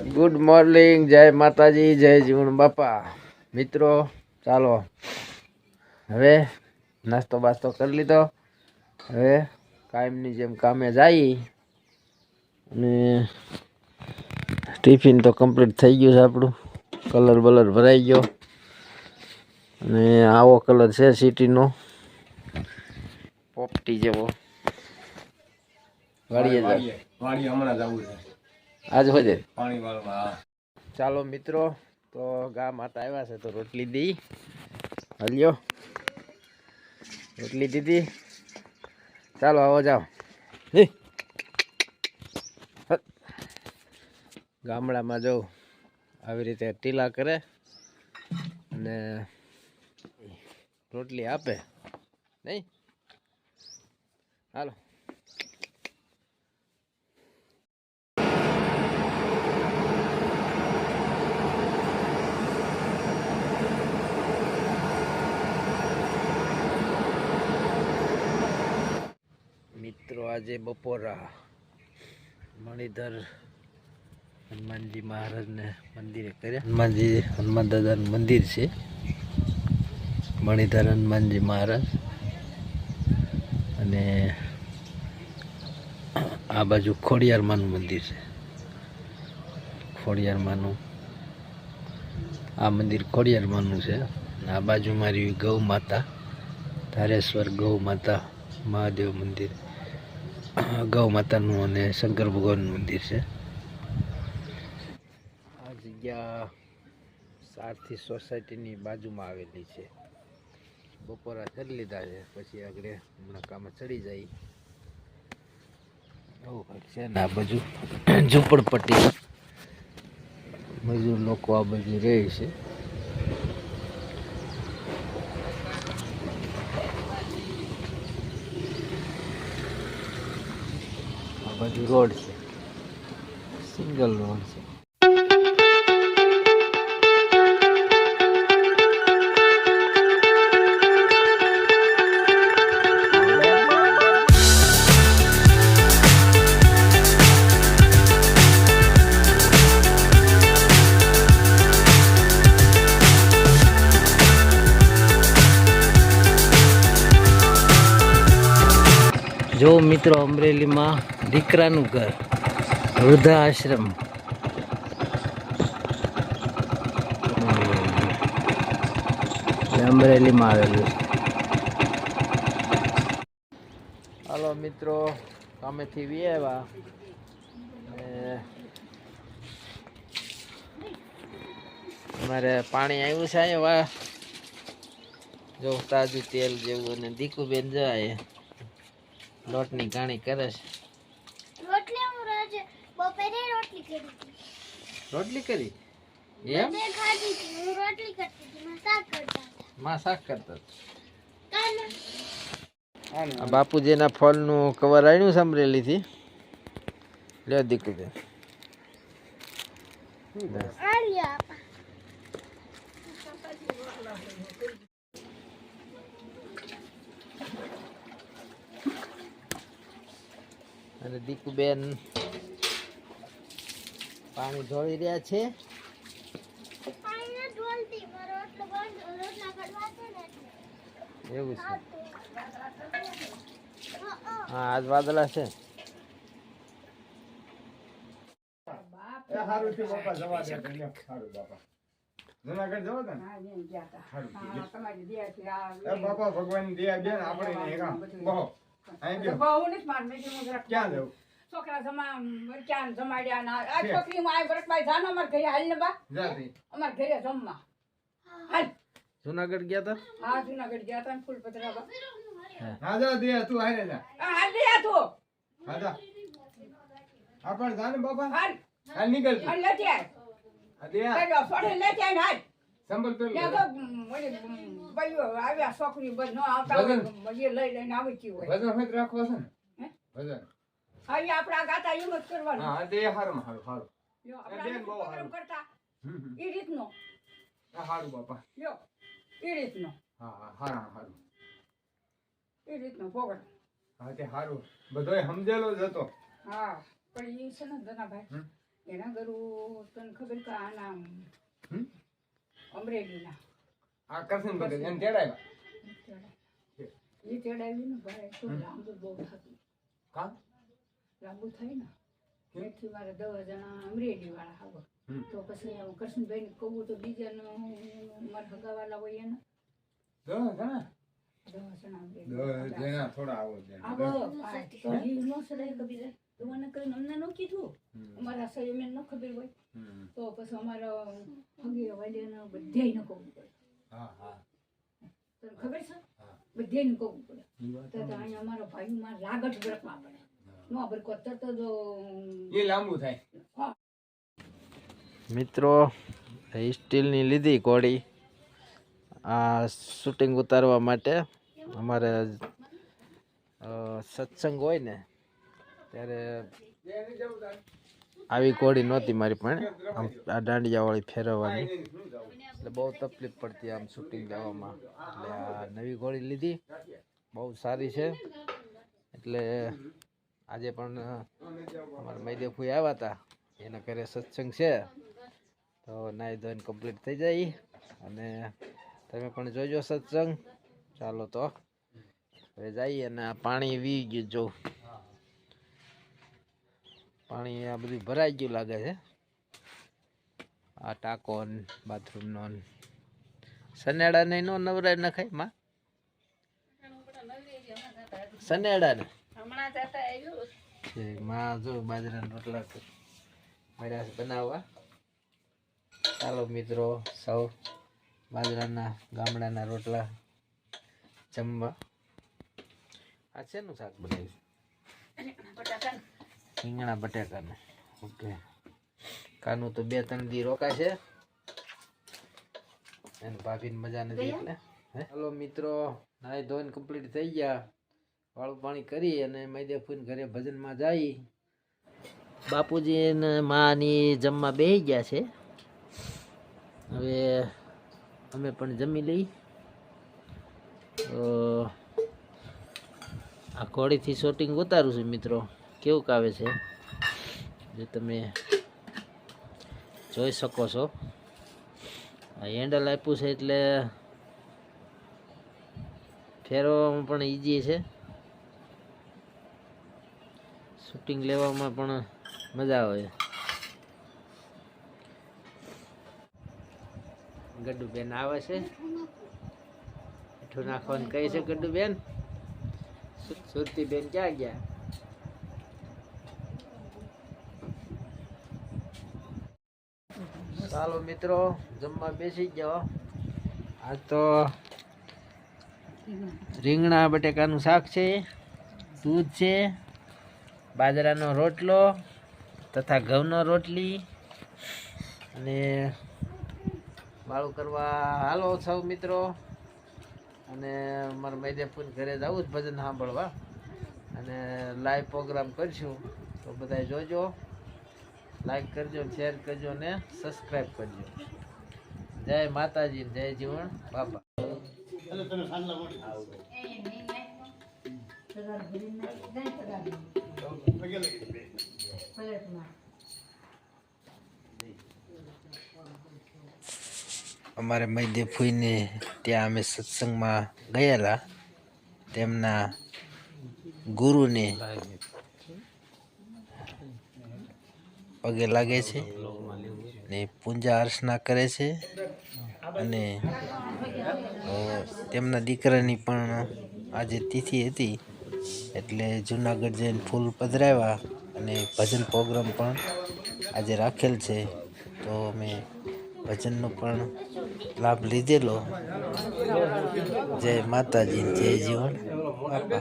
Good morning જય માતાજી, જય જીવન બાપા. મિત્રો, ચાલો. હવે નાસ્તો બાસ્તો કરી લીધો. હવે કાયમની જેમ કામે જઈ અને ટિફિન તો કમ્પ્લીટ થઈ ગયું છે આપણું. કલર બલર ભરાઈ ગયો. અને આવો કલર છે સિટીનો. પોપટી જેવો. વાળીએ વાડી હમણાં જવું છે. આજ હોય પાણી વાળવા ચાલો મિત્રો તો ગા માતા આવ્યા છે તો રોટલી દી. હલ્યો. રોટલી દીધી. ચાલો આવો જાઓ. ગામડામાં જવું આવી રીતે ટીલા કરે અને રોટલી આપે. નહીં? હાલો મિત્રો આજે બપોરા મણિધર હનુમાનજી મહારાજને મંદિરે કર્યા. હનુમાનજી, હનુમાન દાદાનું મંદિર છે. મણિધર હનુમાનજી મહારાજ અને આ બાજુ ખોડિયારમાંનું મંદિર છે. ખોડિયારમાંનું, આ મંદિર ખોડિયારમાંનું છે. આ બાજુ મારી ગૌ માતા, ધારેશ્વર ગૌ માતા મહાદેવ મંદિર. ગૌ માતાનું અને શંકર ભગવાનનું મંદિર છે. આ જગ્યા સારથી સોસાયટીની બાજુમાં આવેલી છે. બપોરા કરી લીધા છે, પછી આગળ હમણાં કામે ચડી જાય. આવું કંઈક છે ને આ બાજુ ઝૂંપડપટ્ટી. મજૂર લોકો આ બાજુ રહે છે આ બાજુ રોડ છે. સિંગલ રોડ છે. જો મિત્રો અમરેલીમાં દીકરાનું ઘર વૃદ્ધા આશ્રમ અમરેલીમાં આવેલું. હાલો મિત્રો કામેથી વી આવ્યા. અમારે પાણી આવ્યું છે અહીંયા જો તાજું તેલ જેવું અને દીકુબેન જાય લોટની ગાણી કરે છે રોટલી હું રોજ બપોરે રોટલી કરી હતી રોટલી કરી? એમ? રોટલી કરતી હતી. મેં કરતા હતા. માં શાક કરતા બાપુજીના ફળનું કવર આવ્યું સાંભળેલી અમરેલીથી લ્યો દીકરી અને દીકુબેન પાણી ઢોળી રહ્યા છે. એવું છે. હા, આજ વાદળા છે. બાપા જવા દે તમને. સારું બાપા. જુનાગઢ જવો ને સારું થયું. એ બાપા ભગવાન દયા બેન આપણે ક્યાં જવું? છોકરા જમા મરચાં જમાડ્યા ના આ છોકરી માં આ વરસભાઈ જાનો અમાર ઘરે હાલ ને બા. જાતી અમાર ઘરે જમવા. હાલ. જુનાગઢ ગયા તા? હા જુનાગઢ ગયા તા ફૂલ પતરા બા. હા. જા દે તું હારે જા. આ હાલ દે તું. હા જા. આપણ જાને બાપા. હાલ. હાલ નીકળ હાલ લેતી આય દે કર્યો ફોડે લેતી આય હાલ. સંભળ પેલું મેં તો મને ભાઈઓ આવ્યા છોકરી બધ ન આવતા હોય એ લઈ લઈને આવી ગયું હોય. વજન હોય રાખવા છે ને. વજન હા એ આપણા ગાતા એમ જ કરવાનું. હા દે હારું હારું હારું. બેન, બહુ પ્રોગ્રામ કરતા. એ રીતનો. હા હારું બાપા. યો એ રીતનો. હા હા હારા હારું. એ રીતનો પ્રોગ્રામ હા તે હારું. બધોય સમજેલો જ હતો. હા પણ એ છે ને ધનાભાઈ. એના ગરુ તને ખબર કે આના? અમરેલીના. આ કરશન ભગત એને તેડાવ્યા એ ચડાવ્યું ને ભાઈ તો લાંબુ બહુ થતું. કાં? લાંબુ થાય ને? એથી મારા દસ જણા અમરેલી વાળા આવો તો પછી હું કૃષ્ણભાઈ ને કહું તો બીજાનું મારા ભગાવાલા હોય એને. દસ જણા? ન ન અમારા સહી ન ખબર હોય. તો પછી અમારા હગી બધાય ન કહવું પડે. હા હા. તને ખબર છે? બધાય બધાયને કહવું પડે. તો તો અહીંયા અમારો ભાઈમાં લાગટ બ્રકમાં પડે. નો બ્રકો તરત જ એ લાંબુ થાય. મિત્રો સ્ટીલની લીધી કોડી આ શૂટિંગ ઉતારવા માટે અમારે સત્સંગ હોય ને ત્યારે આવી કોડી નહોતી મારી પણ. આમ આ દાંડિયાવાળી ફેરવવાની. એટલે બહુ તકલીફ પડતી આમ શૂટિંગ લેવામાં. એટલે આ નવી ઘોડી લીધી. બહુ સારી છે. એટલે આજે પણ અમારા મૈદેવભાઈ આવ્યા હતા. એના ઘરે સત્સંગ છે. તો નાઈ ધોઈને કમ્પ્લીટ થઈ જાય. અને તમે પણ જોજો સત્સંગ. ચાલો તો. હવે જઈએ અને આ પાણી વી ગયું જો. પાણી આ બધું ભરાઈ ગયું લાગે છે. આ ટાંકો બાથરૂમનો ને સનેડા ને નવરાય નખાય, માં? સનેડા ને? હમણાં જતા આવ્યું છે માં જો બાજરાના રોટલા મળ્યા છે બનાવવા. ચાલો મિત્રો સૌ બાજરાના ગામડાના રોટલા જમવા. આ શેનું શાક બનાવ્યું રીંગણા બટાકાને. ઓકે. કાનું તો બે ત્રણ દી રોકાશે. એને ભાભીને મજા નથી એટલે. હે? ચાલો મિત્રો નાઈ ધોઈને કમ્પ્લીટ થઈ ગયા. વાળું પાણી કરી અને મૈદેવફૂન ઘરે ભજનમાં જઈ બાપુજી ને માની જમવા બે ગયા છે. હવે અમે પણ જમી લઈ. તો આ ઘોડીથી શોટિંગ ઉતારું છું મિત્રો. કેવું આવે છે? જે તમે જોઈ શકો છો. આ હેન્ડલ આપ્યું છે એટલે ફેરવવામાં પણ ઈજી છે. શૂટિંગ લેવામાં પણ મજા આવે. ગડ્ડુ બેન આવે છે. મીઠું નાખવાનું કહે છે ગડ્ડુ બેન સુરતી બેન ક્યાં ગયા? ચાલો મિત્રો, જમવા બેસી જાઓ આ તો રીંગણા બટેકાનું શાક છે, દૂધ છે બાજરાનો રોટલો તથા ઘઉંનો રોટલી અને બાળું કરવા હાલો સૌ મિત્રો. અને મારા મૈદેપુર ઘરે જવું જ ભજન સાંભળવા. અને લાઈવ પ્રોગ્રામ કરીશું. તો બધા જોજો. લાઈક કરજો શેર કરજો ને સબસ્ક્રાઈબ કરજો. જય માતાજી જય જીવન બાપા. અમારે મૈદે ફૂઈને ત્યાં અમે સત્સંગમાં ગયેલા. તેમના ગુરુને પગે લાગે છે ને પૂજા અર્ચના કરે છે. અને તેમના દીકરાની પણ આજે તિથિ હતી. એટલે જુનાગઢ જઈને ફૂલ પધરાવ્યા અને ભજન પ્રોગ્રામ પણ આજે રાખેલ છે. તો અમે ભજનનો પણ લાભ લીધેલો. જય માતાજી જય જીવન. બાપા.